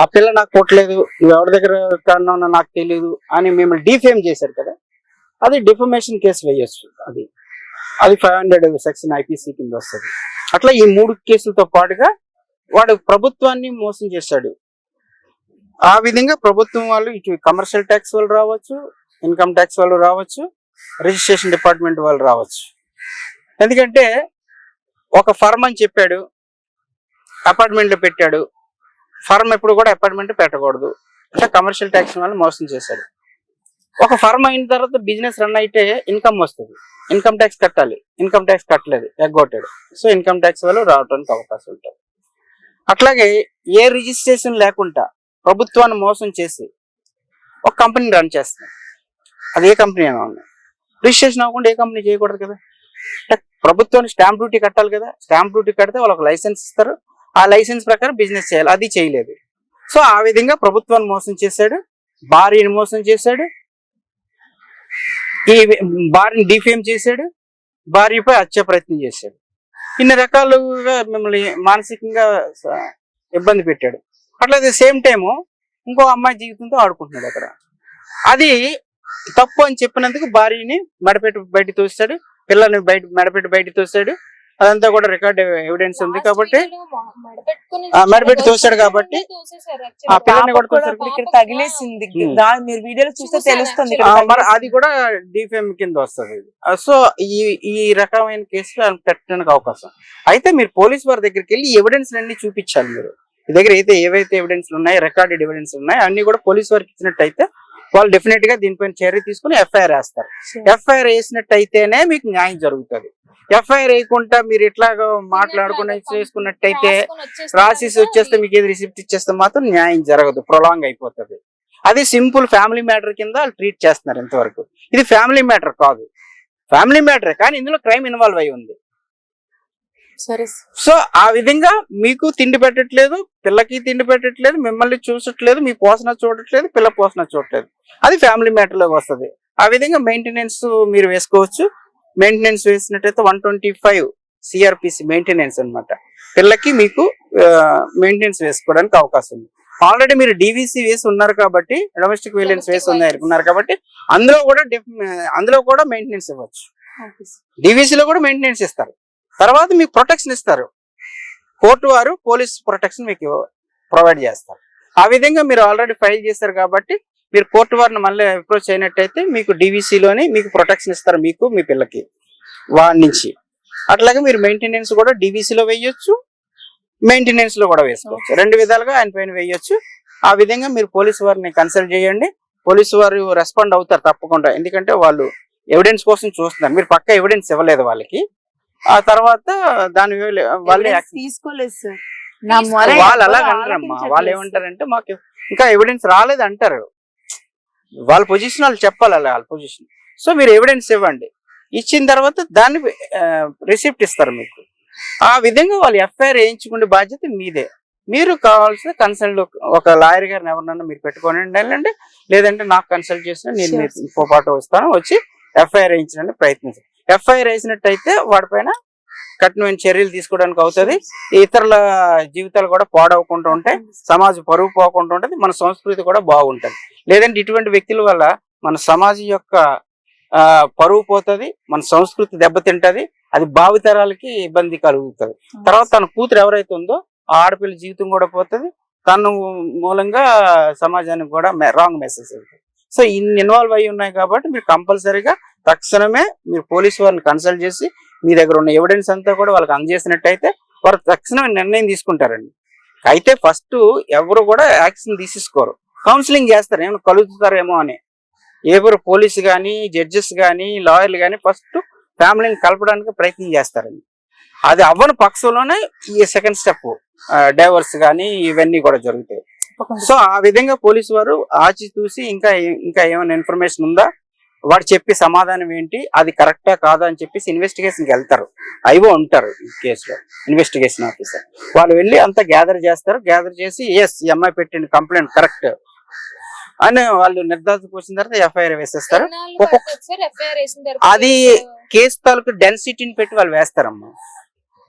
ఆ పిల్ల నాకు కొట్టలేదు నువ్వు ఎవరి దగ్గర కన్నావు నాకు తెలియదు అని మిమ్మల్ని డిఫేమ్ చేశారు కదా. అది డిఫమేషన్ కేసు వేయచ్చు అది. అది ఫైవ్ హండ్రెడ్ సెక్షన్ ఐపీసీ కింద వస్తుంది. అట్లా ఈ మూడు కేసులతో పాటుగా వాడు ప్రభుత్వాన్ని మోసం చేశాడు. ఆ విధంగా ప్రభుత్వం వాళ్ళు ఇటు కమర్షియల్ ట్యాక్స్ వాళ్ళు రావచ్చు ఇన్కమ్ ట్యాక్స్ వాళ్ళు రావచ్చు రిజిస్ట్రేషన్ డిపార్ట్మెంట్ వాళ్ళు రావచ్చు. ఎందుకంటే ఒక ఫర్మ్ అని చెప్పాడు అపార్ట్మెంట్లు పెట్టాడు. ఫర్మ్ ఎప్పుడు కూడా అపార్ట్మెంట్ పెట్టకూడదు. అంటే కమర్షియల్ ట్యాక్స్ వాళ్ళు మోసం చేశారు. ఒక ఫర్మ్ అయిన తర్వాత బిజినెస్ రన్ అయితే ఇన్కమ్ వస్తుంది. ఇన్కమ్ ట్యాక్స్ కట్టాలి. ఇన్కమ్ ట్యాక్స్ కట్టలేదు. ఎగ్గొట్టాడు. సో ఇన్కమ్ ట్యాక్స్ వాళ్ళు రావడానికి అవకాశం ఉంటుంది. అట్లాగే ఏ రిజిస్ట్రేషన్ లేకుండా ప్రభుత్వాన్ని మోసం చేసి ఒక కంపెనీ రన్ చేస్తుంది. అది ఏ కంపెనీ అయినా ఉన్నాయి రిజిస్ట్రేషన్ అవ్వకుండా ఏ కంపెనీ చేయకూడదు కదా? అంటే ప్రభుత్వానికి స్టాంప్ డ్యూటీ కట్టాలి కదా? స్టాంప్ డ్యూటీ కడితే వాళ్ళకి లైసెన్స్ ఇస్తారు. ఆ లైసెన్స్ ప్రకారం బిజినెస్ చేయాలి. అది చేయలేదు. సో ఆ విధంగా ప్రభుత్వాన్ని మోసం చేశాడు. భార్యని మోసం చేశాడు. ఈ భార్యని డిఫేమ్ చేశాడు. భార్యపై హత్య ప్రయత్నం చేశాడు. ఇన్ని రకాలుగా మిమ్మల్ని మానసికంగా ఇబ్బంది పెట్టాడు. అట్లా సేమ్ టైము ఇంకో అమ్మాయి జీవితంతో ఆడుకుంటున్నాడు అక్కడ. అది తప్పు అని చెప్పినందుకు భార్యని మెడపెట్టి బయట తోస్తాడు. పిల్లల్ని బయట మెడపెట్టి బయట తోస్తాడు. అదంతా కూడా రికార్డ్ ఎవిడెన్స్ ఉంది కాబట్టి ఆ, మెడపెట్టి తోశాడు కాబట్టి ఆ పిల్లని. ఇక్కడ తగిలేసింది. మీరు వీడియోలో చూస్తే తెలుస్తుంది మరి. అది కూడా డిఫేమ్ కింద వస్తుంది. సో ఈ ఈ రకమైన కేసులు పెట్టడానికి అవకాశం. అయితే మీరు పోలీస్ వారి దగ్గరికి వెళ్ళి ఎవిడెన్స్ అన్ని చూపించాలి మీరు. మీ దగ్గర అయితే ఏవైతే ఎవిడెన్స్ ఉన్నాయో రికార్డెడ్ ఎవిడెన్స్ ఉన్నాయో అన్ని కూడా పోలీస్ వారికి ఇచ్చినట్టయితే వాళ్ళు డెఫినెట్గా దీనిపైన చర్య తీసుకుని ఎఫ్ఐఆర్ వేస్తారు. ఎఫ్ఐఆర్ వేసినట్టయితేనే మీకు న్యాయం జరుగుతుంది. ఎఫ్ఐఆర్ వేయకుండా మీరు ఇట్లాగా మాట్లాడకుండా చేసుకున్నట్టయితే రాసేసి వచ్చేస్తే మీకు ఏది రిసిప్ట్ ఇచ్చేస్తే మాత్రం న్యాయం జరగదు. ప్రొలాంగ్ అయిపోతుంది. అది సింపుల్ ఫ్యామిలీ మ్యాటర్ కింద వాళ్ళు ట్రీట్ చేస్తున్నారు ఇంతవరకు. ఇది ఫ్యామిలీ మ్యాటర్ కాదు. ఫ్యామిలీ మ్యాటర్ కానీ ఇందులో క్రైమ్ ఇన్వాల్వ్ అయి ఉంది. సో ఆ విధంగా మీకు తిండి పెట్టట్లేదు పిల్లకి తిండి పెట్టట్లేదు మిమ్మల్ని చూసట్లేదు మీ పోషణ చూడట్లేదు పిల్ల పోషణ చూడట్లేదు. అది ఫ్యామిలీ మ్యాటర్లోకి వస్తుంది. ఆ విధంగా మెయింటెనెన్స్ మీరు వేసుకోవచ్చు. Maintenance వేసినట్టయితే one twenty five CrPC maintenance అన్నమాట. పిల్లకి మీకు మెయింటెనెన్స్ వేసుకోవడానికి అవకాశం ఉంది. ఆల్రెడీ మీరు డివిసి వేసి ఉన్నారు కాబట్టి డొమెస్టిక్ విజిలెన్స్ వేసి ఉన్నారు కాబట్టి అందులో కూడా అందులో కూడా మెయింటెనెన్స్ ఇవ్వచ్చు. DVC లో కూడా మెయింటెనెన్స్ ఇస్తారు. తర్వాత మీకు ప్రొటెక్షన్ ఇస్తారు. కోర్టు వారు పోలీస్ ప్రొటెక్షన్ మీకు ప్రొవైడ్ చేస్తారు. ఆ విధంగా మీరు ఆల్రెడీ ఫైల్ చేస్తారు కాబట్టి మీరు కోర్టు వారిని మళ్ళీ అప్రోచ్ అయినట్టయితే మీకు డివిసిలోనే మీకు ప్రొటెక్షన్ ఇస్తారు మీకు మీ పిల్లకి. వాడి నుంచి. అట్లాగే మీరు మెయింటెనెన్స్ కూడా డివిసిలో వేయచ్చు వేయొచ్చు మెయింటెనెన్స్లో కూడా వేసుకోవచ్చు. రెండు విధాలుగా ఆయన పైన వేయొచ్చు. ఆ విధంగా మీరు పోలీసు వారిని కన్సల్ట్ చేయండి. పోలీసు వారు రెస్పాండ్ అవుతారు తప్పకుండా. ఎందుకంటే వాళ్ళు ఎవిడెన్స్ కోసం చూస్తున్నారు. మీరు పక్క ఎవిడెన్స్ ఇవ్వలేదు వాళ్ళకి. ఆ తర్వాత దాని వాళ్ళే తీసుకోలేదు సార్ నా మొర వాళ్ళు అలా ఎవరు అనరమ్మా. ఆలకించట్లేదు వాళ్ళు. ఏమంటారంటే మాకు ఇంకా ఎవిడెన్స్ రాలేదు అంటారు. వాళ్ళ పొజిషన్ వాళ్ళు చెప్పాలి అలా వాళ్ళ పొజిషన్ సో మీరు ఎవిడెన్స్ ఇవ్వండి. ఇచ్చిన తర్వాత దాన్ని రిసిప్ట్ ఇస్తారు మీకు. ఆ విధంగా వాళ్ళు ఎఫ్ఐఆర్ వేయించుకునే బాధ్యత మీదే. మీరు కావాల్సిన కన్సల్ట్ ఒక లాయర్ గారిని ఎవరినన్నా మీరు పెట్టుకొని వెళ్ళండి లేదంటే నాకు కన్సల్ట్ చేసిన నేను మీతో పాటు వస్తాను వచ్చి ఎఫ్ఐఆర్ వేయించడానికి ప్రయత్నించండి ఎఫ్ఐఆర్ వేసినట్టయితే వాడిపైన కఠినమైన చర్యలు తీసుకోవడానికి అవుతుంది. ఇతరుల జీవితాలు కూడా పాడవకుండా ఉంటాయి. సమాజం పరువు పోకుండా ఉంటుంది. మన సంస్కృతి కూడా బాగుంటది. లేదంటే ఇటువంటి వ్యక్తుల వల్ల మన సమాజం యొక్క ఆ, పరువు పోతుంది. మన సంస్కృతి దెబ్బతింటది. అది భావితరాలకి ఇబ్బంది కలుగుతుంది. తర్వాత తన కూతురు ఎవరైతే ఉందో ఆ ఆడపిల్ల జీవితం కూడా పోతుంది. తను మూలంగా సమాజానికి కూడా రాంగ్ మెసేజ్ వెళ్తుంది సో ఇన్ని ఇన్వాల్వ్ అయి ఉన్నాయి కాబట్టి మీరు కంపల్సరీగా తక్షణమే మీరు పోలీసు వారిని కన్సల్ట్ చేసి మీ దగ్గర ఉన్న ఎవిడెన్స్ అంతా కూడా వాళ్ళకి అందజేసినట్టయితే వారు తక్షణమే నిర్ణయం తీసుకుంటారండి. అయితే ఫస్ట్ ఎవరు కూడా యాక్షన్ తీసేసుకోరు. కౌన్సిలింగ్ చేస్తారు. ఏమైనా కలుగుతారేమో అని. ఎవరు పోలీసు కానీ జడ్జెస్ కానీ లాయర్లు కానీ ఫస్ట్ ఫ్యామిలీని కలపడానికి ప్రయత్నం చేస్తారండి. అది అవ్వని పక్షంలోనే ఈ సెకండ్ స్టెప్ డైవర్స్ కానీ ఇవన్నీ కూడా జరుగుతాయి. సో ఆ విధంగా పోలీసు వారు ఆచి చూసి ఇంకా ఇంకా ఏమైనా ఇన్ఫర్మేషన్ ఉందా? వాడు చెప్పే సమాధానం ఏంటి? అది కరెక్టా కాదా అని చెప్పేసి ఇన్వెస్టిగేషన్కి వెళ్తారు. అయివో ఉంటారు ఈ కేసులో ఇన్వెస్టిగేషన్ ఆఫీసర్ వాళ్ళు వెళ్ళి అంతా గ్యాదర్ చేస్తారు. గ్యాదర్ చేసి ఎస్ ఈ అమ్మాయి పెట్టిన కంప్లైంట్ కరెక్ట్ అని వాళ్ళు నిర్ధారణకు వచ్చిన తర్వాత ఎఫ్ఐఆర్ వేసేస్తారు. ఒక్కొక్క- అది కేసు తాలూకు డెన్సిటీని పెట్టి వాళ్ళు వేస్తారమ్మా.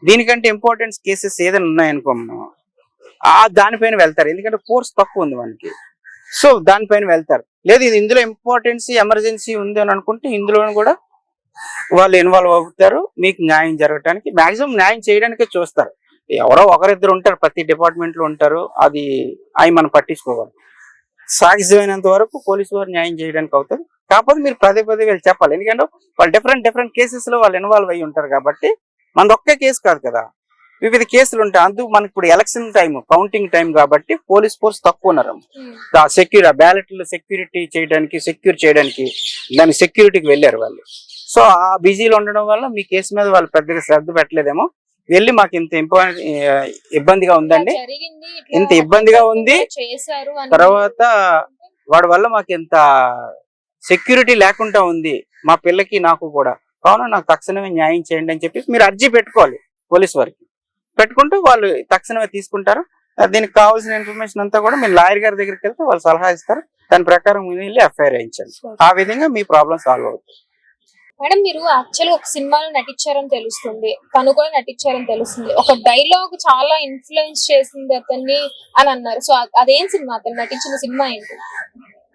దీనికంటే ఇంపార్టెన్స్ కేసెస్ ఏదైనా ఉన్నాయనుకోమ్మా. ఆ దానిపైన వెళ్తారు. ఎందుకంటే ఫోర్స్ తక్కువ ఉంది మనకి. సో దానిపైన వెళ్తారు. లేదు ఇది ఇందులో ఇంపార్టెన్సీ ఎమర్జెన్సీ ఉంది అని అనుకుంటే ఇందులో కూడా వాళ్ళు ఇన్వాల్వ్ అవుతారు. మీకు న్యాయం జరగటానికి మాక్సిమం న్యాయం చేయడానికే చూస్తారు. ఎవరో ఒకరిద్దరు ఉంటారు ప్రతి డిపార్ట్మెంట్లో ఉంటారు. అది అవి మనం పట్టించుకోవాలి. సాధ్యమైనంత వరకు పోలీసు వారు న్యాయం చేయడానికి అవుతుంది కాకపోతే మీరు పదే పదే వీళ్ళు చెప్పాలి. ఎందుకంటే వాళ్ళు డిఫరెంట్ డిఫరెంట్ కేసెస్లో వాళ్ళు ఇన్వాల్వ్ అయ్యి ఉంటారు కాబట్టి మనది ఒకే కేసు కాదు కదా. వివిధ కేసులు ఉంటాయి. అందుకు మనకి ఇప్పుడు ఎలక్షన్ టైం కౌంటింగ్ టైం కాబట్టి పోలీస్ ఫోర్స్ తక్కువ ఉన్నారు. సెక్యూర్ బ్యాలెట్లు సెక్యూరిటీ చేయడానికి సెక్యూర్ చేయడానికి దాని సెక్యూరిటీకి వెళ్ళారు వాళ్ళు. సో ఆ బిజీలో ఉండడం వల్ల మీ కేసు మీద వాళ్ళు పెద్దగా శ్రద్ధ పెట్టలేదేమో. వెళ్ళి మాకు ఇంత ఇంపార్టెంట్ ఇబ్బందిగా ఉందండి. ఇంత ఇబ్బందిగా ఉంది. తర్వాత వాడి వల్ల మాకు ఇంత సెక్యూరిటీ లేకుండా ఉంది. మా పిల్లకి నాకు కూడా. కావున నాకు తక్షణమే న్యాయం చేయండి అని చెప్పి మీరు అర్జీ పెట్టుకోవాలి పోలీస్ వారికి. పెట్టుకుంటూ వాళ్ళు తక్షణమే తీసుకుంటారు. దీనికి కావాల్సిన ఇన్ఫర్మేషన్ అంతా కూడా మీరు లాయర్ గారి దగ్గరికి వెళ్తే వాళ్ళు సలహా ఇస్తారు. దాని ప్రకారం మీరు వెళ్ళి ఎఫ్ఐఆర్ వేయించండి. ఆ విధంగా మీ ప్రాబ్లం సాల్వ్ అవుతుంది. మేడం మీరు యాక్చువల్ ఒక సినిమాలో నటించారని తెలుస్తుంది. తను కూడా నటించారని తెలుస్తుంది. ఒక డైలాగ్ చాలా ఇన్ఫ్లుయెన్స్ చేసింది అతన్ని అని అన్నారు. సో అదేం సినిమా? అతను నటించిన సినిమా ఏంటి?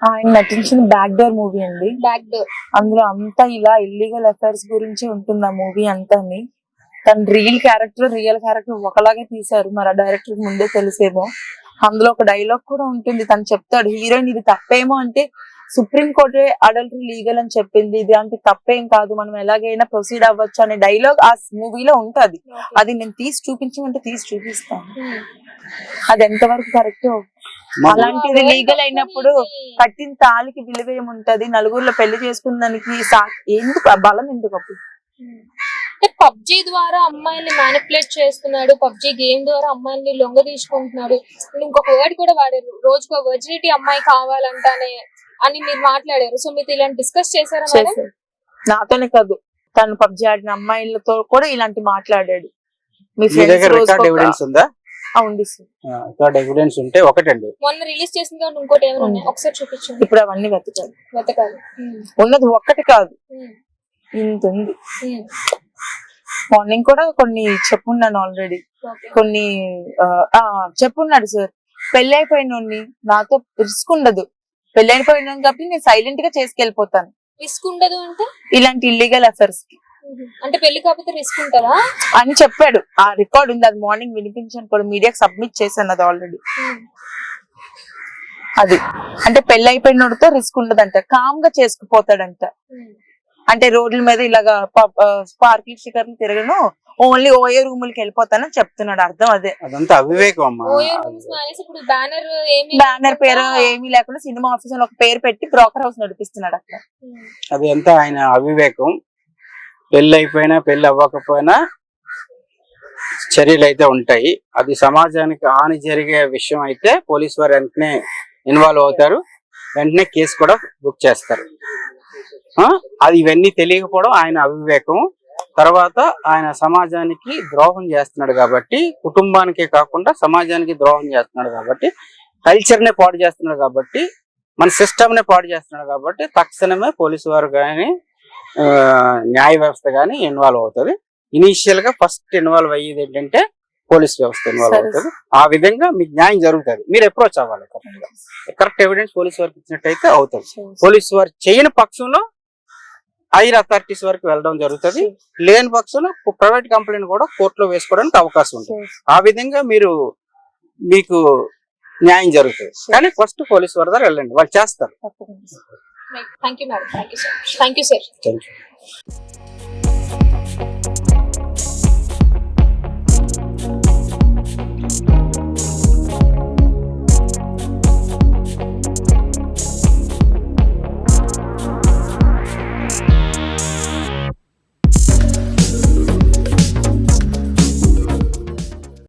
ఆయన నటించిన బ్యాక్ డోర్ మూవీ అండి. బ్యాక్ డోర్ అందులో అంతా ఇలా ఇల్లీగల్ అఫైర్స్ గురించి ఉంటుంది ఆ మూవీ అంతాని. తన రియల్ క్యారెక్టర్ రియల్ క్యారెక్టర్ ఒకలాగే తీశారు. మరి ఆ డైరెక్టర్ ముందే తెలిసేమో. అందులో ఒక డైలాగ్ కూడా ఉంటుంది. తను చెప్తాడు హీరోయిన్ ఇది తప్పేమో అంటే సుప్రీం కోర్టే అడల్టరీ లీగల్ అని చెప్పింది. ఇది అంటే తప్పేం కాదు. మనం ఎలాగైనా ప్రొసీడ్ అవ్వచ్చు అనే డైలాగ్ ఆ మూవీలో ఉంటది. అది నేను తీసి చూపించమంటే తీసి చూపిస్తాను. అది ఎంతవరకు కరెక్ట్ అలాంటిది లీగల్ అయినప్పుడు కట్టిన తాళికి విలువ ఏముంటది? నలుగురిలో పెళ్ళి చేసుకున్న దానికి ఎందుకు? బలం ఎందుకు అప్పుడు? అంటే పబ్జి ద్వారా అమ్మాయిల్ని మ్యానిపులేట్ చేస్తున్నాడు పబ్జి గేమ్ ద్వారా అమ్మాయిల్ని లొంగ తీసుకుంటున్నాడు. ఇంకొక వర్డ్ కూడా వాడారు రోజుకో వర్జినిటీ అమ్మాయి కావాలంటానే అని మీరు మాట్లాడారు. సో మీరు ఇలాంటి డిస్కస్ చేశారా మేడం నాతోనే కాదు తను పబ్జి ఆడిన అమ్మాయిలతో కూడా ఇలాంటి మాట్లాడాడు. మీ ఫ్రెండ్స్ రికార్డ్ ఎవిడెన్స్ ఉందా? ఉంది సార్ రికార్డ్ ఎవిడెన్స్ ఉంటే ఒకటండి. మొన్న రిలీజ్ చేసిన కాబట్టి ఇంకోటి ఏమైనా ఉన్నాయి? ఒకసారి చూపించండి. ఇప్పుడు అవన్నీ వెతకాలి. వెతకాలి. ఉన్నది ఒక్కటి కాదు. ఇంత ఉంది. మార్నింగ్ కూడా కొన్ని చెప్పున్నాను ఆల్రెడీ. కొన్ని చెప్పున్నాడు సార్. పెళ్ళి అయిపోయినోడిని నాతో రిస్క్ ఉండదు పెళ్ళి అయిపోయిన కాబట్టి నేను సైలెంట్గా చేసుకెళ్ళిపోతాను. రిస్క్ ఉండదు అంటే? ఇలాంటి ఇల్లీగల్ అఫైర్స్కి. అంటే పెళ్ళి కాకపోతే రిస్క్ ఉంటుందా అని చెప్పాడు. ఆ రికార్డ్ ఉంది. అది మార్నింగ్ వినిపించాను కూడా. మీడియాకి సబ్మిట్ చేశాను అది ఆల్రెడీ. అది. అంటే పెళ్ళి అయిపోయినోడితో రిస్క్ ఉండదంట కామ్గా చేసుకుపోతాడంట. అంటే రోడ్ల మీద ఇలాగా పార్కింగ్ స్టిక్కర్లు తిరగను. ఓన్లీ ఓఏ రూములకి వెళ్ళిపోతానని చెప్తున్నాడు. అర్థం అదే. అదంతా అవివేకం ఓయో బ్యానర్ ఏమి బ్యానర్ పేరు ఏమీ లేకుండా సినిమా ఆఫీస్ ఒక పేరు పెట్టి బ్రోకర్ హౌస్ నడిపిస్తున్నాడు అక్కడ. అది అంతా ఆయన అవివేకం. పెళ్ళి అయిపోయినా పెళ్ళి అవ్వకపోయినా చర్యలు అయితే ఉంటాయి. అది సమాజానికి హాని జరిగే విషయం అయితే పోలీస్ వారు వెంటనే ఇన్వాల్వ్ అవుతారు. వెంటనే కేసు కూడా బుక్ చేస్తారు. అది ఇవన్నీ తెలియకపోవడం ఆయన అవివేకం. తర్వాత ఆయన సమాజానికి ద్రోహం చేస్తున్నాడు కాబట్టి కుటుంబానికే కాకుండా సమాజానికి ద్రోహం చేస్తున్నాడు కాబట్టి కల్చర్ నే పాడు చేస్తున్నాడు కాబట్టి మన సిస్టమ్ నే పాడు చేస్తున్నాడు కాబట్టి తక్షణమే పోలీసు వారు కానీ న్యాయ వ్యవస్థ కానీ ఇన్వాల్వ్ అవుతుంది. ఇనీషియల్గా ఫస్ట్ ఇన్వాల్వ్ అయ్యేది ఏంటంటే పోలీస్ వ్యవస్థ ఇన్వాల్వ్. అవుతుంది. ఆ విధంగా మీకు న్యాయం జరుగుతుంది. మీరు అప్రోచ్ అవ్వాలి కరెక్ట్ ఎవిడెన్స్ పోలీస్ వారికి ఇచ్చినట్టయితే అవుతుంది. పోలీస్ వారు చేయని పక్షంలో హైర్ అథారిటీస్ వరకు వెళ్ళడం జరుగుతుంది. లేని పక్షంలో ప్రైవేట్ కంప్లైంట్ కూడా కోర్టులో వేసుకోవడానికి అవకాశం ఉంటుంది ఆ విధంగా మీరు మీకు న్యాయం జరుగుతుంది. కానీ ఫస్ట్ పోలీస్ వారి దగ్గర వెళ్ళండి. వాళ్ళు చేస్తారు. You madam thank you sir thank you